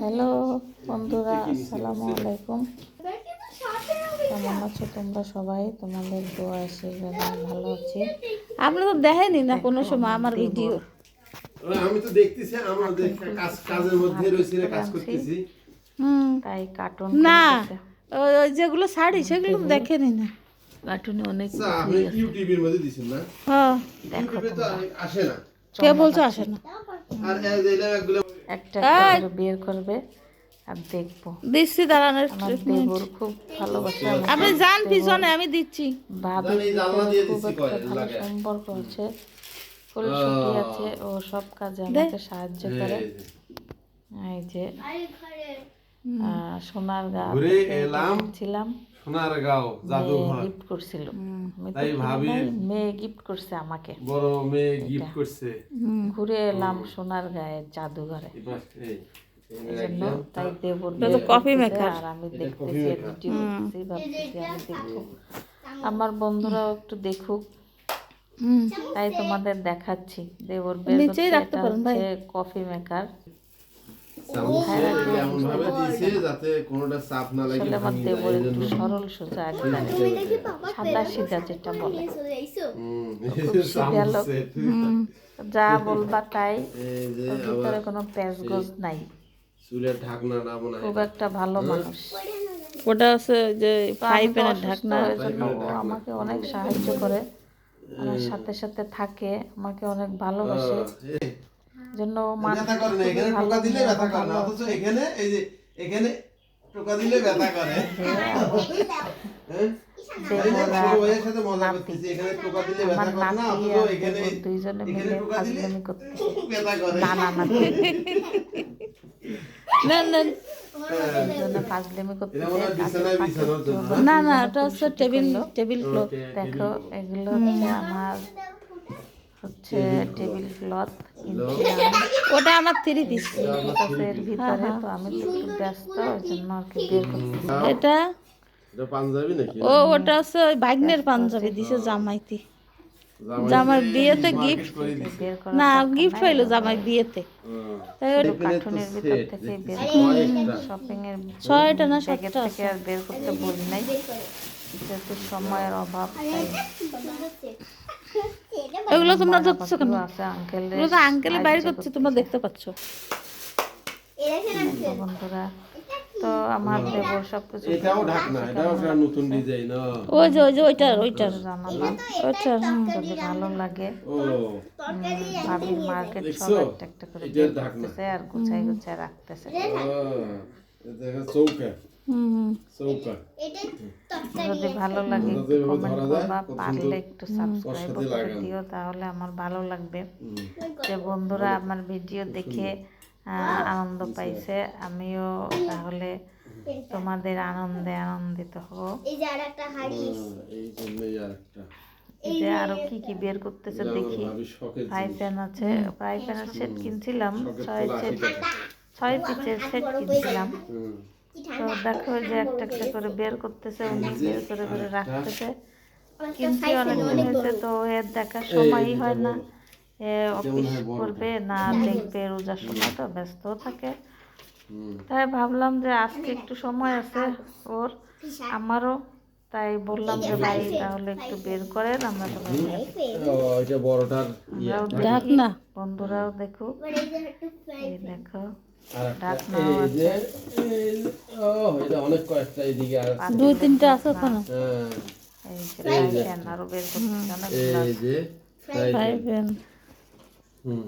Hello বন্ধুরা আসসালামু আলাইকুম। কেমন আছো তোমরা সবাই? তোমাদের দোয়া আশীর্বাদ ভালো আছি। আপনি তো দেখেনি না কোনো সময় আমার ভিডিও আমি তো দেখতেছি আমাদের কাজ কাজের মধ্যে রয়েছে রে, কাজ করতেছি। হুম। তাই কার্টুন না ওই যেগুলো শাড়ি সেগুলো তো দেখেনি না। কার্টুনে অনেক আচ্ছা আপনি ইউটিউবের মধ্যে দিছেন না? হ্যাঁ ইউটিউবে তো আসে না। কে বলছো আসে না। একটা একটা বের করবে আর দেখব। দিচ্ছি দাঁড়ানোর দেবর খুব ভালোবাসে আপনি যান পিছনে আমি দিচ্ছি। ভাবি এই জানলা দিয়ে খুব একটা ভালো সম্পর্ক আছে। ফুলসুটি আছে ও সব কাজে আমাকে সাহায্য করে। এই যে আহ, সোনার গা ছিলাম সোনার গাঁও জাদুঘর। গিফট করছিল। তাই ভাবি মেয়ে গিফট করছে আমাকে। বড় মেয়ে গিফট করছে। ঘুরে এলাম সোনার গায়ের জাদুঘরে। তাই দেবর তো কফি মেকার আর আমি দেখতেছি ভাবতেছি আমি দেখব। আমার বন্ধুরাও একটু দেখুক। হুম। তাই তোমাদের দেখাচ্ছি। দেবর বের রাখতে পারেন ভাই। কফি মেকার ভাবে দিয়েছে যাতে কোনোটা চাপ না লাগে একটু সরল সোজা একদম সাদা সিধা যেটা বলে। যা বলবা তাই। এই যে ভিতরে কোনো প্যাচ গোজ নাই। মনে খুব একটা ভালো মানুষ। ওটা আছে যে অসুস্থ, ঢাকনা। ওই জন্য ও আমাকে অনেক সাহায্য করে। আমার সাথে সাথে থাকে। আমাকে অনেক ভালোবাসে। জন্য ব্যথা করে না এখানে টোকা দিলে ব্যথা করে না অথচ এখানে এই যে এখানে টোকা দিলে ব্যথা করে। হ্যাঁ? না না ওটা হচ্ছে টেবিল টেবিল ক্লথ দেখো এগুলো আমার হচ্ছে টেবিল ক্লথ ওটা আমার থ্রি পিস। এর ভিতরে তো আমি তো একটু ব্যস্ত ওই জন্য আর কি বের করতে এটা পাঞ্জাবি নাকি? ও ওটা হচ্ছে ওই ভাগ্নের পাঞ্জাবি দিছে জামাইতে। জামাই বিয়েতে গিফট না গিফট পাইলো জামাই বিয়েতে। তাই ওটা কার্টুনের ভিতর থেকে বের শপিং এর ছয়টা না সাতটা থেকে আর বের করতে বলি নাই। যেহেতু সময়ের অভাব এগুলো তোমরা দেখছ কেন? আছে আঙ্কেল এগুলো তো আঙ্কেলে বাইরে করছে তোমরা দেখতে পাচ্ছ। বন্ধুরা তো আমার দেবর সবকিছু এটাও ঢাকনা এটাও একটা নতুন ডিজাইন ওই যে ওই যে ওইটার ওইটার। জানালাম। ওইটার হুম যদি ভালো লাগে। ও। ভাবির মার্কেট সব একটা একটা করে। আর গুছাই গুছাই রাখতেছে। চৌকা। যদি ভালো লাগে কমেন্ট করবা পারলে একটু সাবস্ক্রাইব করে দিও তাহলে আমার ভালো লাগবে। যে বন্ধুরা আমার ভিডিও দেখে আনন্দ পাইছে আমিও তাহলে তোমাদের আনন্দে আনন্দিত হব। এই যে আর কি কি বের করতেছে দেখি। ফ্রাই প্যান আছে ফ্রাই প্যানের সেট কিনছিলাম ছয় সেট ছয় পিসের সেট কিনছিলাম। হুম। তো দেখো যে একটা একটা করে বের করতেছে উনি বের করে করে রাখতেছে। কিনছি অনেকদিন হয়েছে তো এর দেখার সময়ই হয় না। এ অফিস করবে না দেখবে রোজার সময় তো ব্যস্ত থাকে। তাই ভাবলাম যে আজকে একটু সময় আছে ওর আমারও। তাই বললাম যে ভাই তাহলে একটু বের করেন আমরা সবাই বড়টার ইয়ে। আমরাও ডাক না বন্ধুরাও এই দেখো। আর একটা ঢাকনাও এই যে এই যে, ও এটা অনেক কয়েকটা এদিকে আর দুই তিনটা আছে ওখানে হ্যাঁ, এই যে ফ্রাই প্যান হুম।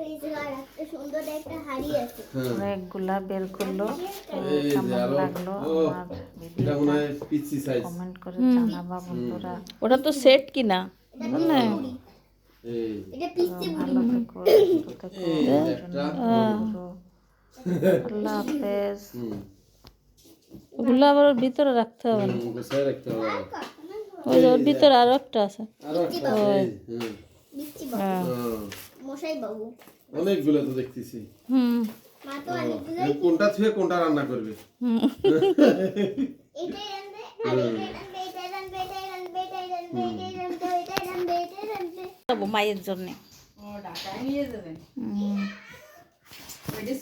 এই যে আর একটা সুন্দর একটা হাড়ি আছে। হ্যাঁ। অনেকগুলা বের করল। কেমন লাগল আমার কমেন্ট করে জানাবা বন্ধুরা। ওটা তো সেট কিনা? বুঝলে এই। এটা পিচ্ছি ভালো থেকো আল্লাহ হাফেজ। ওগুলো আবার ওর ভিতরে রাখতে হবে না? ওই ওর ভিতরে আরও একটা আছে। হ্যাঁ। হুম। মশাই বাবু অনেকগুলো তো দেখতেছি। হুম। কোনটা থুয়ে কোনটা রান্না করবে? মায়ের জন্য। ও ঢাকায় নিয়ে যাবেন হুম। ওই যে